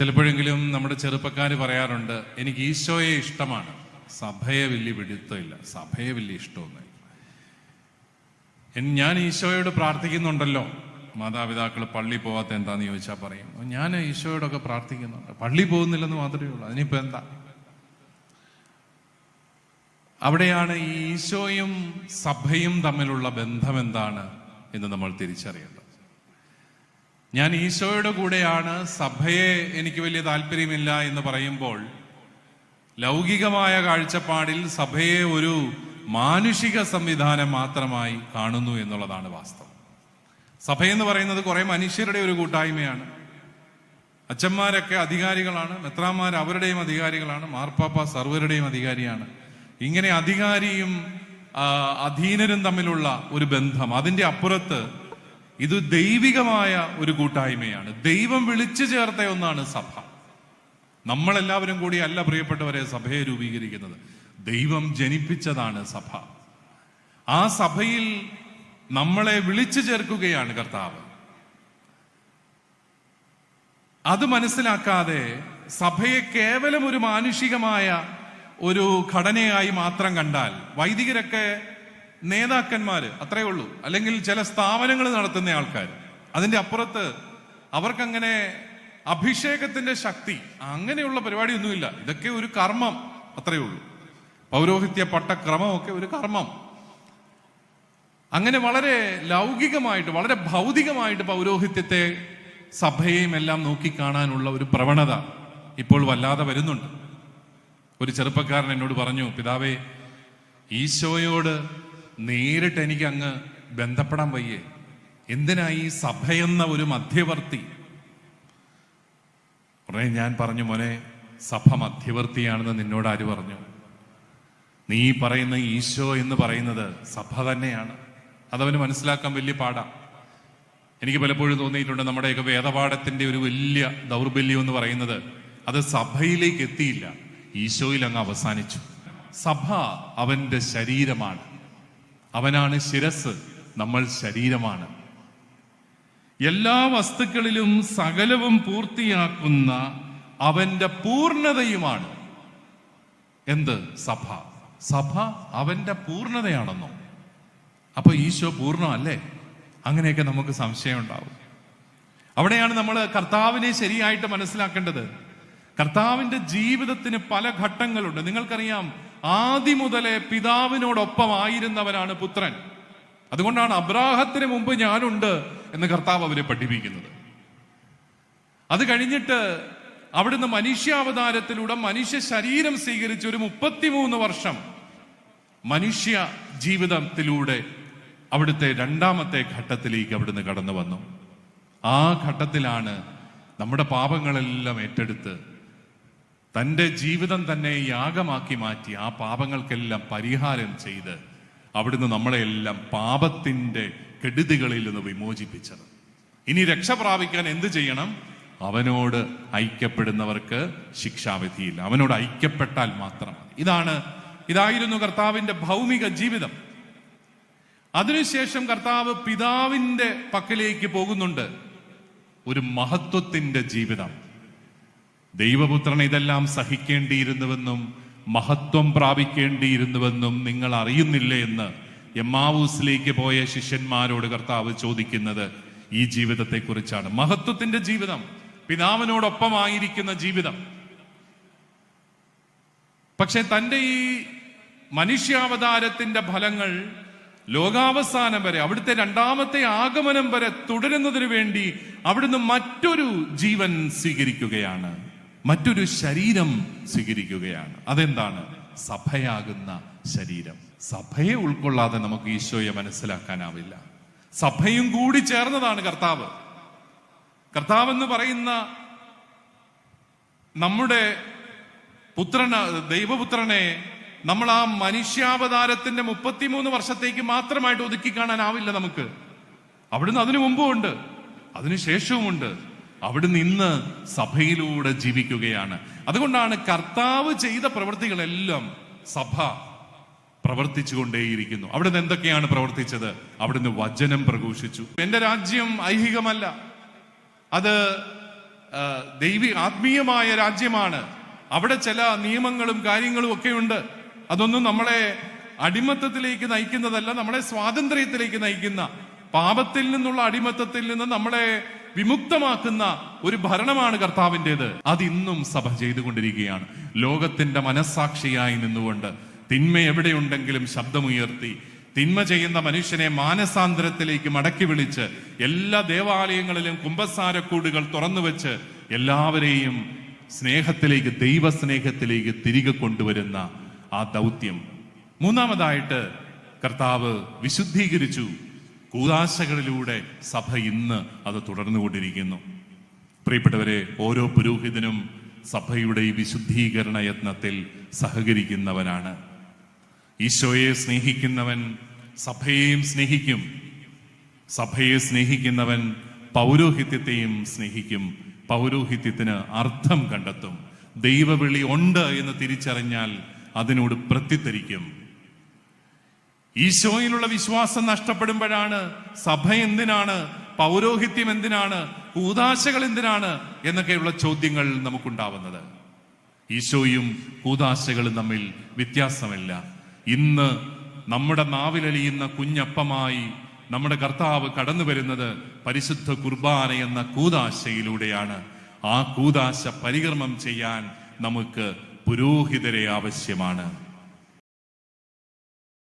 ചിലപ്പോഴെങ്കിലും നമ്മുടെ ചെറുപ്പക്കാർ പറയാറുണ്ട് എനിക്ക് ഈശോയെ ഇഷ്ടമാണ്. സഭയെ വലിയ പിടുത്തമില്ല. സഭയെ വലിയ ഇഷ്ടമൊന്നും ഞാൻ ഈശോയോട് പ്രാർത്ഥിക്കുന്നുണ്ടല്ലോ. മാതാപിതാക്കൾ പള്ളി പോകാത്ത എന്താന്ന് ചോദിച്ചാൽ പറയും. ഞാൻ ഈശോയോടൊക്കെ പ്രാർത്ഥിക്കുന്നുണ്ട്. പള്ളി പോകുന്നില്ലെന്ന് മാത്രമേ ഉള്ളൂ. അതിനിപ്പോ എന്താ? അവിടെയാണ് ഈശോയും സഭയും തമ്മിലുള്ള ബന്ധം എന്താണ് എന്ന് നമ്മൾ തിരിച്ചറിയേണ്ടത്. ഞാൻ ഈശോയുടെ കൂടെയാണ്. സഭയെ എനിക്ക് വലിയ താല്പര്യമില്ല എന്ന് പറയുമ്പോൾ ലൗകികമായ കാഴ്ചപ്പാടിൽ സഭയെ ഒരു മാനുഷിക സംവിധാനം മാത്രമായി കാണുന്നു എന്നുള്ളതാണ് വാസ്തവം. സഭയെന്ന് പറയുന്നത് കുറേ മനുഷ്യരുടെ ഒരു കൂട്ടായ്മയാണ്. അച്ഛന്മാരൊക്കെ അധികാരികളാണ് മെത്രാന്മാർ അവരുടെയും അധികാരികളാണ് മാർപ്പാപ്പ സർവരുടെയും അധികാരിയാണ്. ഇങ്ങനെ അധികാരിയും അധീനരും തമ്മിലുള്ള ഒരു ബന്ധം അതിന്റെ അപ്പുറത്ത് ഇത് ദൈവികമായ ഒരു കൂട്ടായ്മയാണ്. ദൈവം വിളിച്ചു ചേർത്ത ഒന്നാണ് സഭ. നമ്മളെല്ലാവരും കൂടി അല്ല പ്രിയപ്പെട്ടവരെ സഭയെ രൂപീകരിക്കുന്നത്. ദൈവം ജനിപ്പിച്ചതാണ് സഭ. ആ സഭയിൽ നമ്മളെ വിളിച്ചു ചേർക്കുകയാണ് കർത്താവ്. അത് മനസ്സിലാക്കാതെ സഭയെ കേവലം ഒരു മാനുഷികമായ ഒരു ഘടനയായി മാത്രം കണ്ടാൽ വൈദികരൊക്കെ നേതാക്കന്മാര് അത്രേ ഉള്ളൂ. അല്ലെങ്കിൽ ചില സ്ഥാപനങ്ങൾ നടത്തുന്ന ആൾക്കാർ അതിന്റെ അപ്പുറത്ത് അവർക്കങ്ങനെ അഭിഷേകത്തിന്റെ ശക്തി അങ്ങനെയുള്ള പരിപാടിയൊന്നുമില്ല. ഇതൊക്കെ ഒരു കർമ്മം അത്രേ ഉള്ളൂ. പൗരോഹിത്യ പട്ടക്രമമൊക്കെ ഒരു കർമ്മം. അങ്ങനെ വളരെ ലൗകികമായിട്ട് വളരെ ഭൗതികമായിട്ട് പൗരോഹിത്യത്തെ സഭയെയും എല്ലാം നോക്കിക്കാണാനുള്ള ഒരു പ്രവണത ഇപ്പോൾ വല്ലാതെ വരുന്നുണ്ട്. ഒരു ചെറുപ്പക്കാരൻ എന്നോട് പറഞ്ഞു പിതാവേ ഈശോയോട് നേരിട്ട് എനിക്ക് അങ്ങ് ബന്ധപ്പെടാൻ വയ്യേ. എന്തിനാ ഈ സഭയെന്ന ഒരു മധ്യവർത്തി? ഉടനെ ഞാൻ പറഞ്ഞു മോനെ സഭ മധ്യവർത്തിയാണെന്ന് നിന്നോട് ആര് പറഞ്ഞു? നീ പറയുന്ന ഈശോ എന്ന് പറയുന്നത് സഭ തന്നെയാണ്. അതവന് മനസ്സിലാക്കാൻ വലിയ പാടാ. എനിക്ക് പലപ്പോഴും തോന്നിയിട്ടുണ്ട് നമ്മുടെയൊക്കെ വേദപാഠത്തിന്റെ ഒരു വലിയ ദൗർബല്യം എന്ന് പറയുന്നത് അത് സഭയിലേക്ക് എത്തിയില്ല. ഈശോയിൽ അങ്ങ് അവസാനിച്ചു. സഭ അവന്റെ ശരീരമാണ്. അവനാണ് ശിരസ് നമ്മൾ ശരീരമാണ്. എല്ലാ വസ്തുക്കളിലും സകലവും പൂർത്തിയാക്കുന്ന അവന്റെ പൂർണതയുമാണ് എന്ത്? സഭ. സഭ അവന്റെ പൂർണതയാണെന്നോ അപ്പൊ ഈശോ പൂർണമല്ലേ അങ്ങനെയൊക്കെ നമുക്ക് സംശയം ഉണ്ടാവും. അവിടെയാണ് നമ്മൾ കർത്താവിനെ ശരിയായിട്ട് മനസ്സിലാക്കേണ്ടത്. കർത്താവിന്റെ ജീവിതത്തിന് പല ഘട്ടങ്ങളുണ്ട്. നിങ്ങൾക്കറിയാം ആദ്യം മുതലേ പിതാവിനോടൊപ്പം ആയിരുന്നവനാണ് പുത്രൻ. അതുകൊണ്ടാണ് അബ്രാഹത്തിന് മുമ്പ് ഞാനുണ്ട് എന്ന് കർത്താവ് അവരെ പഠിപ്പിക്കുന്നത്. അത് കഴിഞ്ഞിട്ട് അവിടുന്ന് മനുഷ്യാവതാരത്തിലൂടെ മനുഷ്യ ശരീരം സ്വീകരിച്ച് ഒരു മുപ്പത്തിമൂന്ന് വർഷം മനുഷ്യ ജീവിതത്തിലൂടെ അവിടുത്തെ രണ്ടാമത്തെ ഘട്ടത്തിലേക്ക് അവിടുന്ന് കടന്നു വന്നു. ആ ഘട്ടത്തിലാണ് നമ്മുടെ പാപങ്ങളെല്ലാം ഏറ്റെടുത്ത് തന്റെ ജീവിതം തന്നെ യാഗമാക്കി മാറ്റി ആ പാപങ്ങൾക്കെല്ലാം പരിഹാരം ചെയ്ത് അവിടുന്ന് നമ്മളെയെല്ലാം പാപത്തിന്റെ കെടുതികളിൽ നിന്ന് വിമോചിപ്പിച്ചത്. ഇനി രക്ഷ പ്രാപിക്കാൻ എന്ത് ചെയ്യണം? അവനോട് ഐക്യപ്പെടുന്നവർക്ക് ശിക്ഷാവിധിയില്ല. അവനോട് ഐക്യപ്പെട്ടാൽ മാത്രം ഇതാണ് ഇതായിരുന്നു കർത്താവിന്റെ ഭൗമിക ജീവിതം. അതിനുശേഷം കർത്താവ് പിതാവിന്റെ പക്കലേക്ക് പോകുന്നുണ്ട്. ഒരു മഹത്വത്തിന്റെ ജീവിതം. ദൈവപുത്രൻ ഇതെല്ലാം സഹിക്കേണ്ടിയിരുന്നുവെന്നും മഹത്വം പ്രാപിക്കേണ്ടിയിരുന്നുവെന്നും നിങ്ങൾ അറിയുന്നില്ലേ എന്ന് എമ്മാവൂസിലേക്ക് പോയ ശിഷ്യന്മാരോട് കർത്താവ് ചോദിക്കുന്നത് ഈ ജീവിതത്തെ കുറിച്ചാണ് മഹത്വത്തിന്റെ ജീവിതം പിതാവിനോടൊപ്പമായിരിക്കുന്ന ജീവിതം. പക്ഷെ തന്റെ ഈ മനുഷ്യാവതാരത്തിന്റെ ഫലങ്ങൾ ലോകാവസാനം വരെ അവിടുത്തെ രണ്ടാമത്തെ ആഗമനം വരെ തുടരുന്നതിന് വേണ്ടി അവിടുന്ന് മറ്റൊരു ജീവൻ സ്വീകരിക്കുകയാണ്. മറ്റൊരു ശരീരം സ്വീകരിക്കുകയാണ്. അതെന്താണ്? സഭയാകുന്ന ശരീരം. സഭയെ ഉൾക്കൊള്ളാതെ നമുക്ക് ഈശോയെ മനസ്സിലാക്കാനാവില്ല. സഭയും കൂടി ചേർന്നതാണ് കർത്താവ്. കർത്താവ് എന്ന് പറയുന്ന നമ്മുടെ പുത്രന ദൈവപുത്രനെ നമ്മൾ ആ മനുഷ്യാവതാരത്തിന്റെ മുപ്പത്തിമൂന്ന് വർഷത്തേക്ക് മാത്രമായിട്ട് ഒതുക്കി കാണാനാവില്ല നമുക്ക്. അവിടുന്ന് അതിനു മുമ്പും ഉണ്ട് അതിനുശേഷവുമുണ്ട് അവിടുന്ന് നിന്ന് സഭയിലൂടെ ജീവിക്കുകയാണ്. അതുകൊണ്ടാണ് കർത്താവ് ചെയ്ത പ്രവൃത്തികളെല്ലാം സഭ പ്രവർത്തിച്ചുകൊണ്ടേയിരിക്കുന്നു. അവിടുന്ന് എന്തൊക്കെയാണ് പ്രവർത്തിച്ചത്? അവിടുന്ന് വചനം പ്രഘോഷിച്ചു. എന്റെ രാജ്യം ഐഹികമല്ല. അത് ദൈവി ആത്മീയമായ രാജ്യമാണ്. അവിടെ ചില നിയമങ്ങളും കാര്യങ്ങളും ഒക്കെ ഉണ്ട്. അതൊന്നും നമ്മളെ അടിമത്തത്തിലേക്ക് നയിക്കുന്നതല്ല നമ്മളെ സ്വാതന്ത്ര്യത്തിലേക്ക് നയിക്കുന്ന പാപത്തിൽ നിന്നുള്ള അടിമത്തത്തിൽ നിന്ന് നമ്മളെ വിമുക്തമാക്കുന്ന ഒരു ഭരണമാണ് കർത്താവിന്റെത്. അത് ഇന്നും സഭ ചെയ്തുകൊണ്ടിരിക്കുകയാണ്. ലോകത്തിന്റെ മനസ്സാക്ഷിയായി നിന്നുകൊണ്ട് തിന്മ എവിടെയുണ്ടെങ്കിലും ശബ്ദമുയർത്തി തിന്മ ചെയ്യുന്ന മനുഷ്യനെ മാനസാന്തരത്തിലേക്ക് മടക്കി വിളിച്ച് എല്ലാ ദേവാലയങ്ങളിലും കുംഭസാരക്കൂടുകൾ തുറന്നു വെച്ച് എല്ലാവരെയും സ്നേഹത്തിലേക്ക് ദൈവസ്നേഹത്തിലേക്ക് തിരികെ കൊണ്ടുവരുന്ന ആ ദൗത്യം. മൂന്നാമതായിട്ട് കർത്താവ് വിശുദ്ധീകരിച്ചു. കൂതാശകളിലൂടെ സഭ ഇന്ന് അത് തുടർന്നുകൊണ്ടിരിക്കുന്നു. പ്രിയപ്പെട്ടവരെ ഓരോ പുരോഹിതനും സഭയുടെ ഈ വിശുദ്ധീകരണ യത്നത്തിൽ സഹകരിക്കുന്നവനാണ്. ഈശോയെ സ്നേഹിക്കുന്നവൻ സഭയെയും സ്നേഹിക്കും. സഭയെ സ്നേഹിക്കുന്നവൻ പൗരോഹിത്യത്തെയും സ്നേഹിക്കും. പൗരോഹിത്യത്തിന് അർത്ഥം കണ്ടെത്തും. ദൈവവിളി ഉണ്ട് എന്ന് തിരിച്ചറിഞ്ഞാൽ അതിനോട് പ്രത്യുത്തരിക്കും. ഈശോയിലുള്ള വിശ്വാസം നഷ്ടപ്പെടുമ്പോഴാണ് സഭ എന്തിനാണ് പൗരോഹിത്യം എന്തിനാണ് കൂതാശകൾ എന്തിനാണ് എന്നൊക്കെയുള്ള ചോദ്യങ്ങൾ നമുക്കുണ്ടാവുന്നത്. ഈശോയും കൂതാശകളും തമ്മിൽ വ്യത്യാസമില്ല. ഇന്ന് നമ്മുടെ നാവിലലിയുന്ന കുഞ്ഞപ്പമായി നമ്മുടെ കർത്താവ് കടന്നു വരുന്നത് പരിശുദ്ധ കുർബാന എന്ന കൂതാശയിലൂടെയാണ്. ആ കൂതാശ പരികർമ്മം ചെയ്യാൻ നമുക്ക് പുരോഹിതരെ ആവശ്യമാണ്.